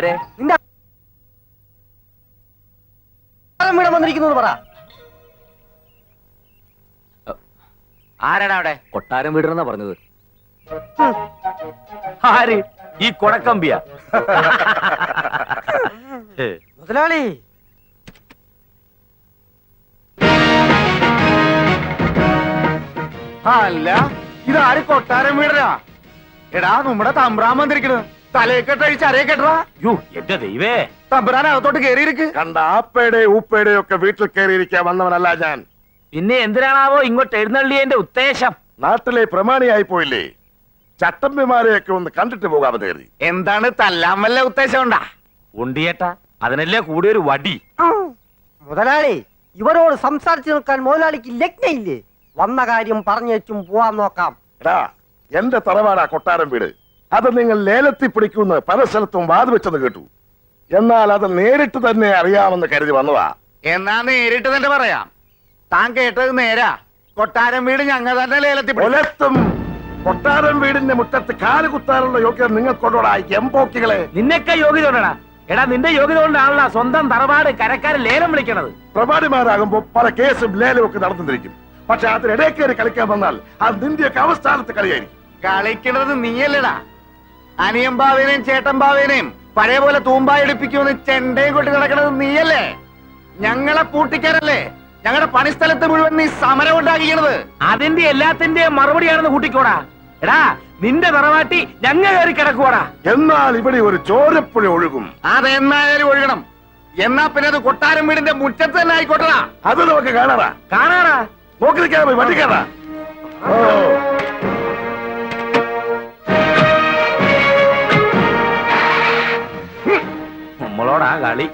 ആരെ? നിന്റെ വീട് വന്നിരിക്കുന്നത് പറ. ആരാടാ അവിടെ? കൊട്ടാരം വീടെന്നാ പറഞ്ഞത്. ആര്? ഈ കൊടക്കമ്പിയ. മുതലാളി. അല്ല ഇതാര് കൊട്ടാരം വീടനാ എടാ നമ്മുടെ തമ്പ്രാൻ വന്നിരിക്കണ്. തലയെക്കെട്ടഴിച്ച് അരയെക്കെട്ടാ യോ എന്റെ ദൈവേ. കേറിയിരിക്ക്. കണ്ട ആപ്പയുടെ ഒക്കെ വീട്ടിൽ കയറിയിരിക്കാൻ വന്നവനല്ല ഞാൻ. പിന്നെ എന്തിനാണാവോ ഇങ്ങോട്ട് എഴുന്നള്ളിയതിന്റെ ഉദ്ദേശം? നാട്ടിലെ പ്രമാണിയായി പോയില്ലേ? ചട്ടമ്പിമാരെയൊക്കെ ഒന്ന് കണ്ടിട്ട് പോകാമെന്ന് കരുതി. എന്താണ് തല്ലാൻ വല്ല ഉദ്ദേശം ഉണ്ടാ? ഉണ്ടിയേട്ടാ അതിനല്ലേ കൂടിയൊരു വടി. മുതലാളി ഇവരോട് സംസാരിച്ചു നിൽക്കാൻ മുതലാളിക്ക് ലഗ്നയില്ലേ? വന്ന കാര്യം പറഞ്ഞേച്ചും പോവാൻ നോക്കാം. എടാ എന്റെ തറവാടാ കൊട്ടാരം വീട്. അത് നിങ്ങൾ ലേലത്തിൽ പിടിക്കുമെന്ന് പല സ്ഥലത്തും വാദിവെച്ചെന്ന് കേട്ടു. എന്നാൽ അത് നേരിട്ട് തന്നെ അറിയാമെന്ന് കരുതി വന്നതാ. എന്നാ നേരിട്ട് തന്നെ പറയാം. താൻ കേട്ടത് നേരാ. കൊട്ടാരം വീട് ഞങ്ങൾ തന്നെ ലേലത്തിൽ പിടിക്കും. ഒലത്തും കൊട്ടാരം വീടിന്റെ മുറ്റത്ത് കാൽ കുത്താനുള്ള യോഗ്യത നിങ്ങൾക്കൊണ്ടോടാ എംപോക്കികളെ. നിന്നൊക്കെ യോഗ്യത കൊണ്ടാ എടാ നിന്റെ യോഗ്യത കൊണ്ടാണല്ല സ്വന്തം തറവാട് കരക്കാരൻ ലേലം വിളിക്കണത്. പ്രഭാടിമാരാകുമ്പോ പല കേസും ലേലം ഒക്കെ നടന്നിരിക്കും. പക്ഷെ അതിനിടയിൽ കയറി കളിക്കാൻ വന്നാൽ അത് നിന്റെയൊക്കെ അവസ്ഥാനത്ത് കളിയായിരിക്കും. കളിക്കണത് നീയല്ലടാ. ചേട്ടൻ ബാവേനെയും പഴയ പോലെ തൂമ്പായെടുപ്പിക്കുമെന്ന് ചെണ്ടയും കൊട്ടി നടക്കുന്നത് നീയല്ലേ? ഞങ്ങളെ കൂട്ടിക്കാരല്ലേ? ഞങ്ങളുടെ പണിസ്ഥലത്ത് മുഴുവൻ നീ സമരം ഉണ്ടാക്കിക്കണത്. അതിന്റെ എല്ലാത്തിന്റെയും മറുപടിയാണെന്ന് കൂട്ടിക്കോടാ. എടാ നിന്റെ തറവാട്ടി ഞങ്ങ കയറി കിടക്കുവാടാ. എന്നാൽ ഇവിടെ ഒരു ചോരപ്പുഴ ഒഴുകും. അതെന്നായാലും ഒഴുകണം. എന്നാ പിന്നെ അത് കൊട്ടാരം വീടിന്റെ മുറ്റത്ത് തന്നെ ആയിക്കോട്ടടാ. അത് നമുക്ക് കാണാറാ. കാണാറാ. നോക്കി നിൽക്കാൻ വണ്ടി ഓ. നമ്മളോടാ കളി.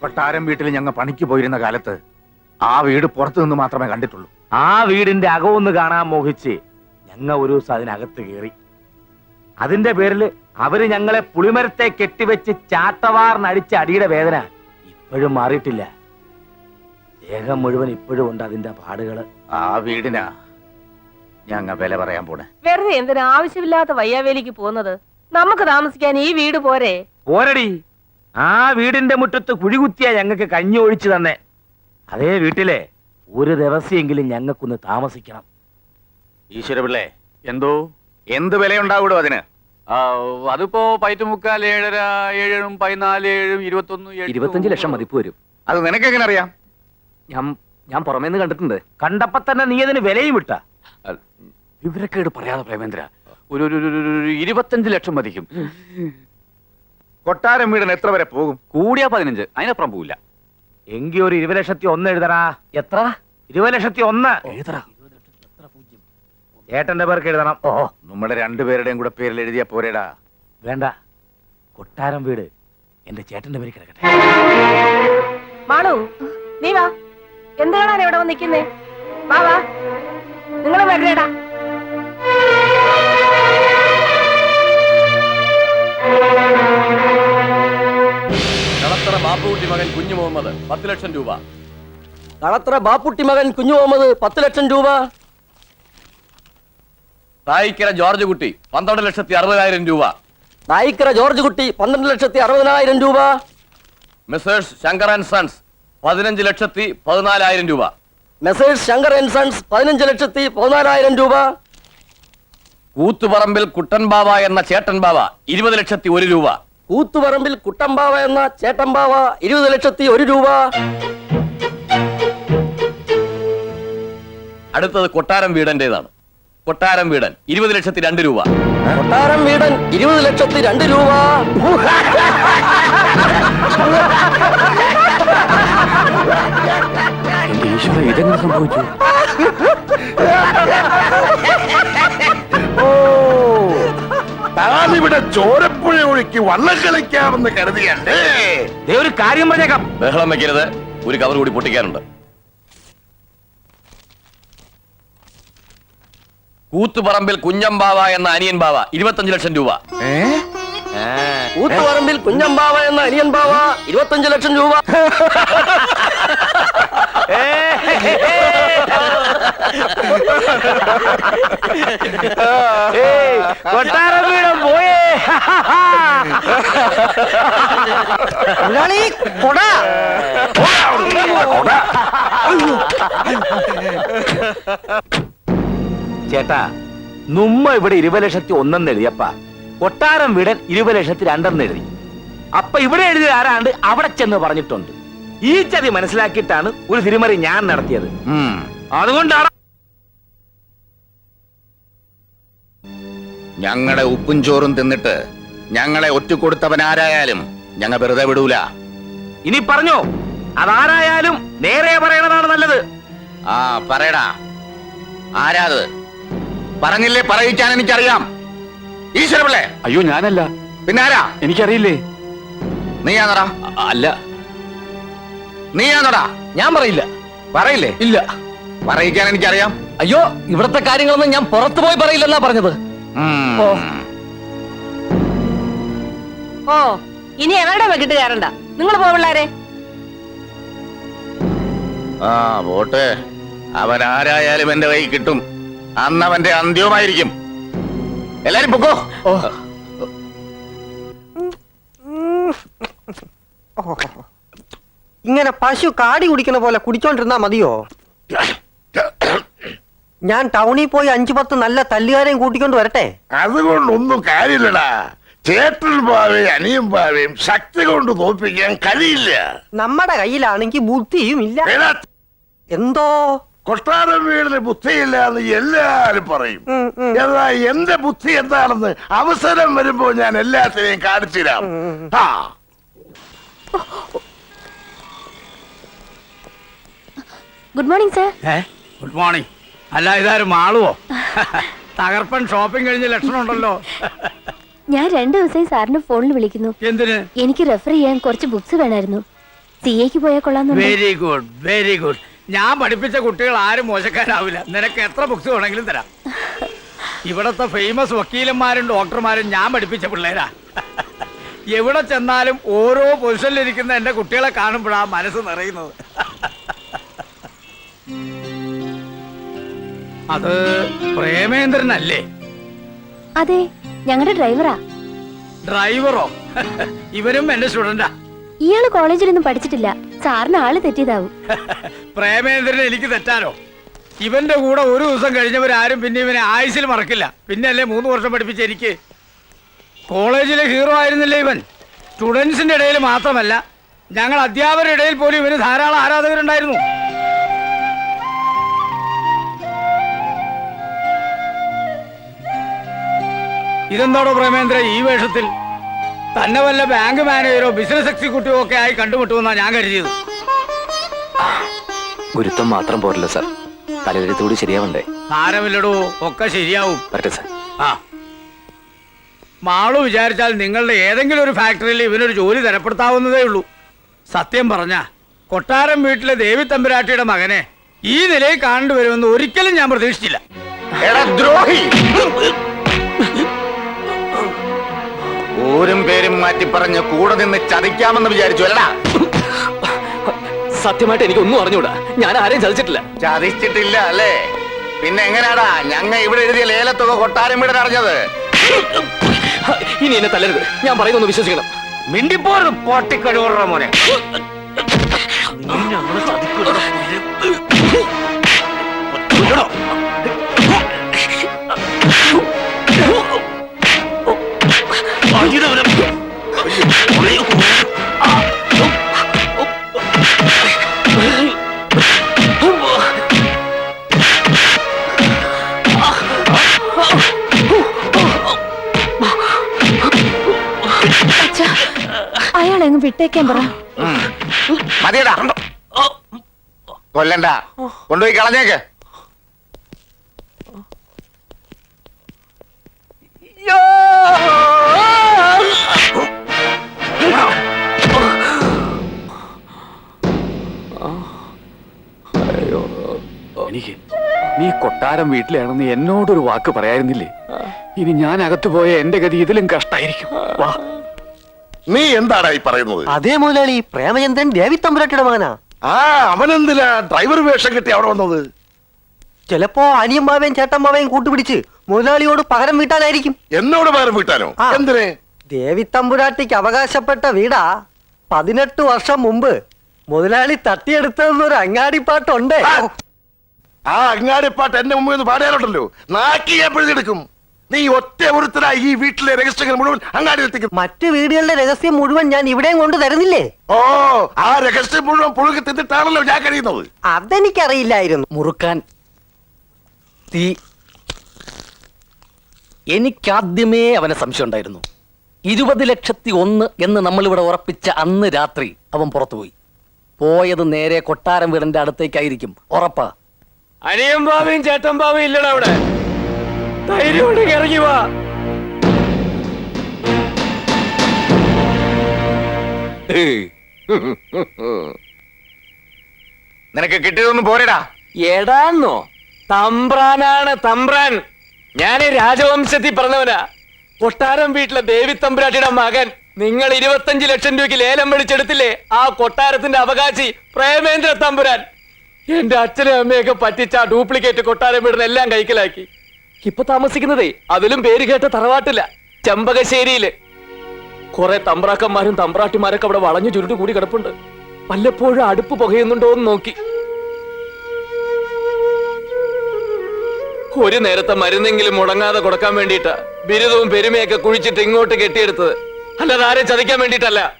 കൊട്ടാരം വീട്ടിൽ ഞങ്ങൾ പണിക്ക് പോയിരുന്ന കാലത്ത് ആ വീട് പുറത്തു നിന്ന് മാത്രമേ കണ്ടിട്ടുള്ളൂ. ആ വീടിന്റെ അകമൊന്ന് കാണാൻ മോഹിച്ച് ഞങ്ങൾ ഒരു ദിവസം അതിനകത്ത് കയറി. അതിന്റെ പേരിൽ അവർ ഞങ്ങളെ പുളിമരത്തെ കെട്ടിവെച്ച് ചാട്ടവാറിനടിച്ച അടിയുടെ വേദന ഇപ്പോഴും മാറിയിട്ടില്ല. ദേഹം മുഴുവൻ ഇപ്പോഴും ഉണ്ട് അതിന്റെ പാടുകൾ. ആ വീടിനാ ഞങ്ങ വില പറയാൻ പോണേ. വെറുതെ എന്തിനാ ആവശ്യമില്ലാത്ത വയ്യാവേലിക്ക് പോകുന്നത്? നമുക്ക് താമസിക്കാൻ ഈ വീട് പോരെ. പോരടി. ആ വീടിന്റെ മുറ്റത്ത് കുഴികുത്തിയ ഞങ്ങക്ക് കഞ്ഞി ഒഴിച്ചു തന്നെ. അതേ വീട്ടിലെ ഒരു ദിവസമെങ്കിലും ഞങ്ങൾക്കൊന്ന് താമസിക്കണം. ഈശ്വരപിള്ളേ എന്തോ? എന്ത് വിലയുണ്ടാവൂടോ അതിന്? അതിപ്പോ പയറ്റുമുക്കാൽ ഏഴര ഏഴും പതിനാല് ഏഴും ഇരുപത്തൊന്ന് ഇരുപത്തഞ്ച് ലക്ഷം മതിപ്പ് വരും. അത് നിനക്കെങ്ങനെ അറിയാം? ഞാൻ ഞാൻ പുറമേന്ന് കണ്ടിട്ടുണ്ട്. കണ്ടപ്പോ തന്നെ നീ അതിന് വിലയും വിട്ട വിവരക്കേട് പറയാതെ പ്രേമേന്ദ്ര. ഒരു ഇരുപത്തഞ്ച് ലക്ഷം മതിക്കും. കൊട്ടാരം വീടിന് എത്ര വരെ പോകും? കൂടിയാ പതിനഞ്ച്. അതിനപ്പുറം പോകില്ല എങ്കി ഒരു ഇരുപത് ലക്ഷത്തി ഒന്ന് എഴുതടാ. എത്ര? ഇരുപത് ലക്ഷത്തി ഒന്ന്. എഴുതടാ. ഏട്ടന്റെ പേർക്ക് എഴുതണം. ഓ നമ്മുടെ രണ്ടുപേരുടെയും കൂടെ പേരിൽ എഴുതിയ പോരേടാ. വേണ്ട. കൊട്ടാരം വീട് എന്റെ ചേട്ടന്റെ പേര് കിടക്കട്ടെ. മാളു നീ വാ. എന്തുകൊണ്ടാണ് ഇവിടെ വന്നിക്കുന്നേ വാ വാ. നിങ്ങൾ വരണേടാ കളത്തറ ബാപ്പുകുട്ടി മകൻ കുഞ്ഞു മുഹമ്മദ് പത്ത് ലക്ഷം രൂപ. കളത്ര ബാപ്പുട്ടി മകൻ കുഞ്ഞു മുഹമ്മദ് പത്ത് ലക്ഷം രൂപ. തായിക്കര ജോർജ് കുട്ടി പന്ത്രണ്ട് ലക്ഷത്തി അറുപതിനായിരം രൂപ. നായിക്കര ജോർജ് കുട്ടി പന്ത്രണ്ട് ലക്ഷത്തി അറുപതിനായിരം രൂപ. മെസേഴ്സ് ശങ്കർ ആൻഡ് സൺസ് പതിനഞ്ച് ലക്ഷത്തി പതിനാലായിരം രൂപ. മെസ്സേഴ്സ് ശങ്കർ ആൻഡ് സൺസ് പതിനഞ്ച് ലക്ഷത്തി പതിനാലായിരം രൂപ. കൂത്തുപറമ്പിൽ കുട്ടൻ ബാവ എന്ന ചേട്ടൻ ബാവ ഇരുപത് ലക്ഷത്തി ഒരു രൂപ. കൂത്തുപറമ്പിൽ കുട്ടമ്പാവ എന്ന ചേട്ടമ്പാവ ഇരുപത് ലക്ഷത്തി ഒരു രൂപ. അടുത്തത് കൊട്ടാരം വീടന്റേതാണ് കൊട്ടാരം വീടൻ ഇരുപത് ലക്ഷത്തി രണ്ട് രൂപ. കൊട്ടാരം വീടൻ ഇരുപത് ലക്ഷത്തി രണ്ട് രൂപ. ഈശ്വര ഇതെങ്ങനെ സംഭവിച്ചു? ഓ. താനിവിടെ ചോരപ്പുഴ ഒഴുക്കി വള്ളം കളിക്കാമെന്ന് കരുതിയല്ലേ? ദേ ഒരു കാര്യം പറഞ്ഞേക്കാം. ബഹളം വെക്കരുത്. ഒരു കവർ കൂടി പൊട്ടിക്കാനുണ്ട്. കൂത്തുപറമ്പിൽ കുഞ്ഞമ്പാവ എന്ന അനിയൻ ബാവ ഇരുപത്തഞ്ച് ലക്ഷം രൂപ. കൂത്തുപറമ്പിൽ കുഞ്ഞമ്പാവ എന്ന അനിയൻ ബാവ ഇരുപത്തഞ്ച് ലക്ഷം രൂപ. കൊട്ടാരം വീടും പോയേ. കൊട. കൊട. ചേട്ടാ നമ്മ ഇവിടെ ഇരുപത് ലക്ഷത്തി ഒന്നെന്ന് എഴുതിയപ്പ കൊട്ടാരം വീടൻ ഇരുപത് ലക്ഷത്തി രണ്ടെന്ന് എഴുതി. അപ്പൊ ഇവിടെ എഴുതിയ ആരാണ്ട് അവിടെ ചെന്ന് പറഞ്ഞിട്ടുണ്ട്. ഈ ചതി മനസ്സിലാക്കിയിട്ടാണ് ഒരു തിരുമറി ഞാൻ നടത്തിയത്. അതുകൊണ്ടാണ് ഞങ്ങളെ ഉപ്പും ചോറും തിന്നിട്ട് ഞങ്ങളെ ഒറ്റ കൊടുത്തവൻ ആരായാലും ഞങ്ങൾ വെറുതെ വിടൂല. ഇനി പറഞ്ഞോ അതാരായാലും നേരെ പറയണതാണ് നല്ലത്. ആ പറയടാ. ആരാത്? പറഞ്ഞില്ലേ പറയിക്കാൻ എനിക്കറിയാം. ഈശ്വരപിള്ളേ. അയ്യോ ഞാനല്ല. പിന്നെ ആരാ എനിക്കറിയില്ലേ. നീയാണോടാ അല്ല. നീയാണോടാ ഞാൻ പറയില്ല. പറയില്ലേ? ഇല്ല. പറയിക്കാൻ എനിക്കറിയാം. അയ്യോ ഇവിടത്തെ കാര്യങ്ങളൊന്നും ഞാൻ പുറത്തു പോയി പറയില്ലെന്നാ പറഞ്ഞത്. ഓ. ഓ ഇനി എവരുടെ വെക്കിട്ട് കയറണ്ട നിങ്ങൾ പോവുള്ളാരെ ആ പോട്ടെ. അവൻ ആരായാലും എന്റെ കൈ കിട്ടും. അന്ന് അവന്റെ അന്ത്യവുമായിരിക്കും. എല്ലാരും പൊക്കോ? ഇങ്ങനെ പശു കാടി കുടിക്കുന്ന പോലെ കുടിച്ചോണ്ടിരുന്നാ മതിയോ? ഞാൻ ടൗണിൽ പോയി അഞ്ചു പത്ത് നല്ല തല്ലുകാരെയും കൂട്ടിക്കൊണ്ട് വരട്ടെ? അതുകൊണ്ടൊന്നും കാര്യമില്ലടാ. ചേട്ടൻ അനിയും പാവയും ശക്തി കൊണ്ട് തോൽപ്പിക്കാൻ കഴിയില്ല. നമ്മുടെ കയ്യിലാണെങ്കിൽ ബുദ്ധിയും ഇല്ല. എന്തോ? കൊട്ടാരം വീടിന് ബുദ്ധിയില്ല എന്ന് എല്ലാരും പറയും. എന്നാ എന്റെ ബുദ്ധി എന്താണെന്ന് അവസരം വരുമ്പോ ഞാൻ എല്ലാത്തിനെയും കാണിച്ചു തരാം ആ good morning sir. Good morning. അല്ല ഇതാരും മാളുവോ തകർപ്പൻ ഷോപ്പിംഗ് കഴിഞ്ഞ ലക്ഷണം ഉണ്ടല്ലോ ഞാൻ രണ്ടു ദിവസമായി സാറിന് ഫോണിൽ വിളിക്കുന്നു. എന്തിന്? എനിക്ക് റെഫർ ചെയ്യാൻ കുറച്ച് ബുക്സ് വേണമായിരുന്നു. സി എക്ക് പോയാൽ കൊള്ളാന്നു വെരി ഗുഡ് വെരി ഗുഡ്. ഞാൻ പഠിപ്പിച്ച കുട്ടികൾ ആരും മോശക്കാരാവില്ല. നിനക്ക് എത്ര ബുക്സ് വേണമെങ്കിലും തരാം. ഇവിടത്തെ ഫേമസ് വക്കീലന്മാരും ഡോക്ടർമാരും ഞാൻ പഠിപ്പിച്ച പിള്ളേരാ. എവിടെ ചെന്നാലും ഓരോ പൊസിഷനിലിരിക്കുന്ന എന്റെ കുട്ടികളെ കാണുമ്പോഴാ മനസ്സ് നിറയുന്നത്. അത് പ്രേമേന്ദ്രനല്ലേ? അതെ ഞങ്ങളുടെ ഡ്രൈവറാ ഡ്രൈവറോ ഇവരും എന്റെ സ്റ്റുഡന്റാ ഇയാൾ കോളേജിലൊന്നും പഠിച്ചിട്ടില്ല. സാറിന് ആൾ തെറ്റിയതാവും. പ്രേമേന്ദ്രൻ എനിക്ക് തെറ്റാനോ? ഇവന്റെ കൂടെ ഒരു ദിവസം കഴിഞ്ഞവരാരും പിന്നെ ഇവനെ ആയുസിൽ മറക്കില്ല. പിന്നെ അല്ലേ മൂന്ന് വർഷം പഠിപ്പിച്ച എനിക്ക്? കോളേജിലെ ഹീറോ ആയിരുന്നില്ലേ ഇവൻ. സ്റ്റുഡൻസിന്റെ ഇടയിൽ മാത്രമല്ല ഞങ്ങൾ അധ്യാപകരുടെ ഇടയിൽ പോലും ഇവന് ധാരാളം ആരാധകരുണ്ടായിരുന്നു. ഇതെന്താണോ പ്രേമേന്ദ്ര ഈ വേഷത്തിൽ? തന്നെ വല്ല ബാങ്ക് മാനേജറോ ബിസിനസ് എക്സിക്യൂട്ടീവോ ഒക്കെ ആയി കണ്ടുമുട്ടുമെന്നാ ഞാൻ കരുതിയത്. ഗുരുത്വം മാത്രം പോരല്ലോ സാർ. തലകരുത്തോട് ശരിയാവണ്ടേ? സാരമില്ലടോ ഒക്കെ ശരിയാവും. വരട്ടെ സാർ. ആ. മാളു വിചാരിച്ചാൽ നിങ്ങളുടെ ഏതെങ്കിലും ഒരു ഫാക്ടറിയിൽ ഇവനൊരു ജോലി തരപ്പെടുത്താവുന്നതേ ഉള്ളൂ. സത്യം പറഞ്ഞ കൊട്ടാരം വീട്ടിലെ ദേവി തമ്പുരാട്ടിയുടെ മകനെ ഈ നിലയിൽ കാണേണ്ടി വരുമെന്ന് ഒരിക്കലും ഞാൻ പ്രതീക്ഷിച്ചില്ല. എടാ ദ്രോഹി! ഊരും പേരും മാറ്റി പറഞ്ഞ് കൂടെ നിന്ന് ചതിക്കാമെന്ന് വിചാരിച്ചു അല്ലടാ. സത്യമായിട്ട് എനിക്ക് ഒന്നും അറിഞ്ഞൂടാ. ഞാൻ ആരെയും ചതിച്ചിട്ടില്ല. ചതിച്ചിട്ടില്ല അല്ലേ? പിന്നെ എങ്ങനെയാടാ ഞങ്ങ ഇവിടെ എഴുതിയ ലേലത്തുക കൊട്ടാരം വീട് അറിഞ്ഞത് ഇനി എന്നെ തല്ലരുത്. ഞാൻ പറയുന്നൊന്ന് വിശ്വസിക്കണം. മിണ്ടിപ്പോറും പൊട്ടിക്കഴിവുറ മോനെ. അയാൾ അങ്ങ് വിട്ടേക്കാൻ പറ. മതിയടാ. കൊല്ലണ്ട. കൊണ്ടുപോയി കളഞ്ഞേക്ക്. എനിക്ക് കൊട്ടാരം വീട്ടിലാണെന്ന് എന്നോടൊരു വാക്ക് പറയായിരുന്നില്ലേ? ഇനി ഞാൻ അകത്തു പോയ എന്റെ ഗതി ഇതിലും കഷ്ടായിരിക്കും. വാ. നീ എന്താടാ ഈ പറയുന്നത്? അതേ മുതലാളി പ്രേമചന്ദ്രൻ ദേവി തമ്പുരാട്ടിയുടെ മകനാ. ആ അവനെന്തിനാ ഡ്രൈവർ വേഷം കിട്ടി അവിടെ വന്നത്? ചിലപ്പോ അനിയമ്പാവയും ചേട്ടമ്പാവയും കൂട്ടുപിടിച്ച് മുതലാളിയോട് പകരം വീട്ടാനായിരിക്കും. എന്നോട് പകരം വീട്ടാനോ? ആ. എന്തിനെ? ദേവി തമ്പുരാട്ടിക്ക് അവകാശപ്പെട്ട വീടാ. പതിനെട്ട് വർഷം മുമ്പ് മുതലാളി തട്ടിയെടുത്തതെന്നൊരു അങ്ങാടിപ്പാട്ടുണ്ട്. ആ അങ്ങാടിപ്പാട്ട് എന്റെ മുമ്പിൽ നിന്ന് പാടാനുണ്ടല്ലോ നാക്കി ഞാൻ പിഴുതെടുക്കും. നീ ഒറ്റ ഒരുത്തരായി ഈ വീട്ടിലെ രഹസ്യങ്ങൾ മുഴുവൻ അങ്ങാടി എത്തിക്കും. മറ്റു വീടുകളുടെ രഹസ്യം മുഴുവൻ ഞാൻ ഇവിടെയും കൊണ്ട് തരുന്നില്ലേ? ഓ ആ രഹസ്യം മുഴുവൻ പുഴുകി തിന്നിട്ടാണല്ലോ ഞാൻ കഴിയുന്നത്. അതെനിക്കറിയില്ലായിരുന്നു. മുറുക്കാൻ തീ. എനിക്കാദ്യമേ അവനെ സംശയം ഉണ്ടായിരുന്നു. ഇരുപത് ലക്ഷത്തി ഒന്ന് എന്ന് നമ്മളിവിടെ ഉറപ്പിച്ച അന്ന് രാത്രി അവൻ പുറത്തുപോയി. പോയത് നേരെ കൊട്ടാരം വീടിന്റെ അടുത്തേക്കായിരിക്കും. ഉറപ്പാ. അനിയൻ ബാബയും ചേട്ടൻ ബാബയും ഇല്ലടാ അവിടെ. ധൈര്യം ഉണ്ടെങ്കിൽ ഇറങ്ങി വാ. നിനക്ക് കിട്ടിയതൊന്നും പോരടാ. എടാന്നോ. തമ്പ്രാനാണ് തമ്പ്രാൻ. ഞാൻ രാജവംശത്തിൽ പറഞ്ഞവനാ. കൊട്ടാരം വീട്ടിലെ ദേവി തമ്പുരാട്ടിയുടെ മകൻ. നിങ്ങൾ ഇരുപത്തഞ്ച് ലക്ഷം രൂപയ്ക്ക് ലേലം വിളിച്ചെടുത്തില്ലേ ആ കൊട്ടാരത്തിന്റെ അവകാശി പ്രേമേന്ദ്ര തമ്പുരാൻ. എന്റെ അച്ഛനും അമ്മയൊക്കെ പറ്റിച്ച ആ ഡ്യൂപ്ലിക്കേറ്റ് കൊട്ടാരം വീടിന് എല്ലാം കൈക്കലാക്കി. ഇപ്പൊ താമസിക്കുന്നതേ അതിലും പേര് കേട്ട തറവാട്ടില്ല ചെമ്പകശ്ശേരിയിൽ. കുറെ തമ്പ്രാക്കന്മാരും തമ്പ്രാട്ടിമാരൊക്കെ അവിടെ വളഞ്ഞു ചുരുട്ട് കൂടി കിടപ്പുണ്ട്. വല്ലപ്പോഴും അടുപ്പ് പുകയുന്നുണ്ടോ എന്ന് നോക്കി. ഒരു നേരത്തെ മരുന്നെങ്കിലും മുടങ്ങാതെ കൊടുക്കാൻ വേണ്ടിയിട്ടാ ബിരുദവും പെരുമയൊക്കെ കുഴിച്ചിട്ട് ഇങ്ങോട്ട് കെട്ടിയെടുത്തത്. അല്ലാതെ ആരെ ചതിക്കാൻ വേണ്ടിയിട്ടല്ല.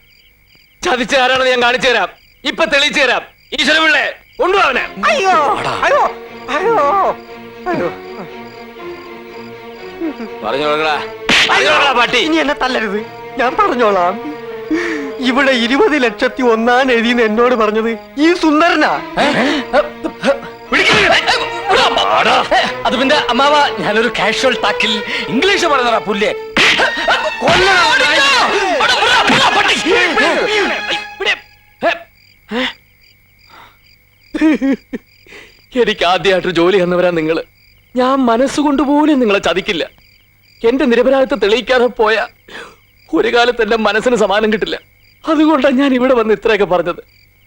ചതിച്ച ആരാണെന്ന് ഞാൻ കാണിച്ചു തരാം. ഇപ്പൊ തെളിയിച്ചു തരാം. ഈശ്വര പിള്ളേ! കൊണ്ടുപോവനെ അയ്യോ അയ്യോ അയ്യോ. അയ്യോ. പറഞ്ഞു കൊടുക്കടാ പറഞ്ഞു കൊടുക്കടാ പട്ടി. ഇനി എന്നെ തല്ലരുത്. ഞാൻ പറഞ്ഞോളാം. ഇവിടെ ഇരുപത് ലക്ഷത്തി ഒന്നാണ് എഴുതിയെന്ന് എന്നോട് പറഞ്ഞത് ഈ സുന്ദരനാ. അത് പിന്നെ അമ്മാവ ഞാനൊരു കാഷ്വൽ ടാക്കിൽ ഇംഗ്ലീഷ് പറഞ്ഞതാ പുല്ലേ. എനിക്ക് ആദ്യമായിട്ട് ജോലി എന്നവരാ നിങ്ങൾ ഞാൻ മനസ്സുകൊണ്ട് പോലും നിങ്ങളെ ചതിക്കില്ല. എന്റെ നിരപരാധിത്വം തെളിയിക്കാതെ പോയ ഒരു കാലത്ത് എന്റെ മനസ്സിന് സമാനം കിട്ടില്ല. അതുകൊണ്ടാണ് ഞാൻ ഇവിടെ വന്ന് ഇത്രയൊക്കെ പറഞ്ഞത്.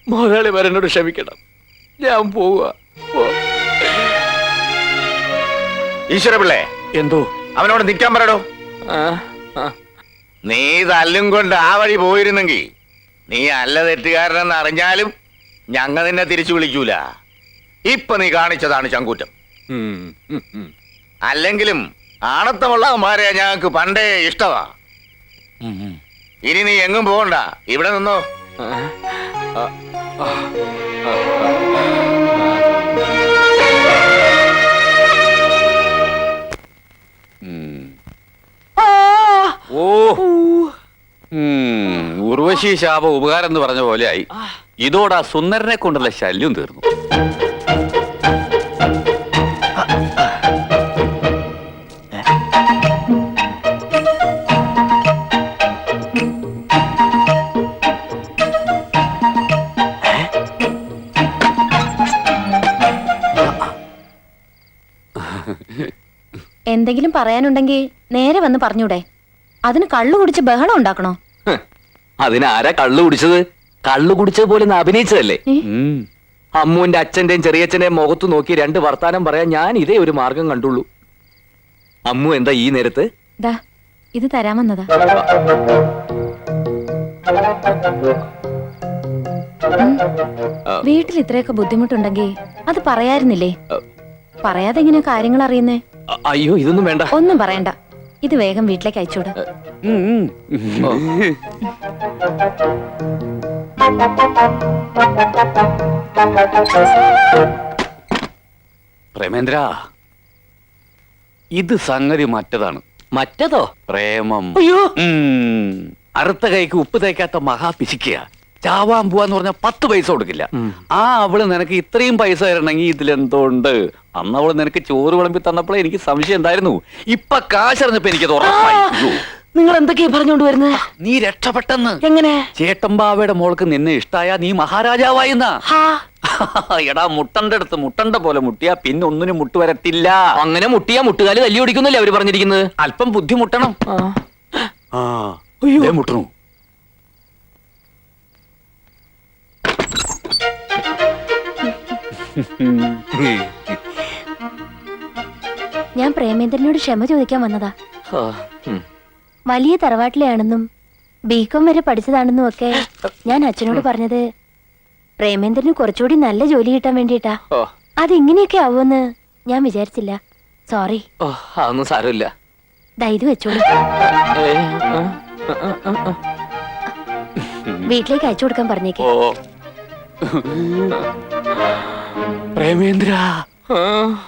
മുതലാളി വരനോട് ക്ഷമിക്കണം. ഞാൻ പോവുക. എന്തോ? അവനോട് നിൽക്കാൻ പറയടോ നീ തല്ലും കൊണ്ട് ആ വഴി പോയിരുന്നെങ്കിൽ നീ അല്ല തെറ്റുകാരനെന്ന് അറിഞ്ഞാലും ഞങ്ങൾ നിന്നെ തിരിച്ചു വിളിക്കൂല. ഇപ്പൊ നീ കാണിച്ചതാണ് ചങ്കൂറ്റം. അല്ലെങ്കിലും ആണത്തമുള്ള ആണത്തമുള്ളവന്മാരെ ഞങ്ങൾക്ക് പണ്ടേ ഇഷ്ടമാ ഇനി നീ എങ്ങും പോകണ്ട. ഇവിടെ നിന്നോ. ആ, ആ, ആ, ഓ ഉം, ഉർവശി ശാപ ഉപകാരം എന്ന് പറഞ്ഞ പോലെയായി ഇതോടെ ആ സുന്ദരനെ കൊണ്ടുള്ള ശല്യം തീർന്നു. എന്തെങ്കിലും പറയാനുണ്ടെങ്കിൽ നേരെ വന്ന് പറഞ്ഞൂടെ. അതിന് കള്ളു കുടിച്ച് ബഹളം ഉണ്ടാക്കണോ? അതിനാരാ കള്ളു കുടിച്ചത്? കള്ളു കുടിച്ചത് പോലെ ഒന്ന് അഭിനയിച്ചതല്ലേ? അമ്മുവിന്റെ അച്ഛന്റെയും ചെറിയച്ഛന്റെയും മുഖത്ത് നോക്കി രണ്ട് വർത്താനം പറയാൻ ഞാൻ ഇതേ ഒരു മാർഗം കണ്ടുള്ളൂ. അമ്മു എന്താ ഈ നേരത്ത്? ദാ ഇത് തരാമെന്നതാ വീട്ടിൽ ഇത്രയൊക്കെ ബുദ്ധിമുട്ടുണ്ടെങ്കിൽ അത് പറയായിരുന്നില്ലേ? പറയാതെ എങ്ങനെയാ കാര്യങ്ങൾ അറിയുന്നേ? അയ്യോ ഇതൊന്നും വേണ്ട. ഒന്നും പറയണ്ട. ഇത് വേഗം വീട്ടിലേക്ക് ഉം. പ്രേമേന്ദ്ര ഇത് സംഗതി മറ്റതാണ്. മറ്റതോ? പ്രേമം. അയ്യോ. ഉം. അറുത്ത കൈക്ക് ഉപ്പ് തേക്കാത്ത മഹാ പിശിക്കുക ചാവാൻ പോവാന്ന് പറഞ്ഞാൽ പത്ത് പൈസ കൊടുക്കില്ല. ആ അവൾ നിനക്ക് ഇത്രയും പൈസ തരണമെങ്കിൽ ഇതിലെന്തോ ഉണ്ട്. അന്ന് അവൾ നിനക്ക് ചോറ് വിളമ്പി തന്നപ്പോഴേ എനിക്ക് സംശയം എന്തായിരുന്നു? ഇപ്പൊ കാശറിഞ്ഞപ്പോ എനിക്ക് നിങ്ങൾ എന്തൊക്കെയാ പറഞ്ഞോണ്ട് വരുന്നത് നീ രക്ഷപ്പെട്ടെന്ന്. എങ്ങനെ? ചേട്ടമ്പാവയുടെ മോൾക്ക് നിന്നെ ഇഷ്ടായ നീ മഹാരാജാവായിന്നാ. എടാ മുട്ടന്റെ അടുത്ത് മുട്ടണ്ട പോലെ മുട്ടിയാ പിന്നെ ഒന്നിനും മുട്ട് വരത്തില്ല. അങ്ങനെ മുട്ടിയാ മുട്ടുകാൽ തല്ലി ഓടിക്കുന്നല്ലേ അവർ പറഞ്ഞിരിക്കുന്നത്? അല്പം ബുദ്ധിമുട്ടണം ആ. അയ്യോ. ദേ മുട്ടണു. ഞാൻ പ്രേമേന്ദ്രനോട് ക്ഷമ ചോദിക്കാൻ വന്നതാ. വലിയ തറവാട്ടിലെയാണെന്നും ബികോം വരെ പഠിച്ചതാണെന്നും ഒക്കെ ഞാൻ അച്ഛനോട് പറഞ്ഞത് പ്രേമേന്ദ്രന് കുറച്ചുകൂടി നല്ല ജോലി കിട്ടാൻ വേണ്ടിട്ടാ അതിങ്ങനെയൊക്കെ ആവുമെന്ന് ഞാൻ വിചാരിച്ചില്ല. സോറി അതൊന്നും സാരമില്ല. ധൈര്യം വെച്ചോളൂ. വീട്ടിലേക്ക് അയച്ചു കൊടുക്കാൻ പറഞ്ഞേക്കേ. പ്രേമേന്ദ്ര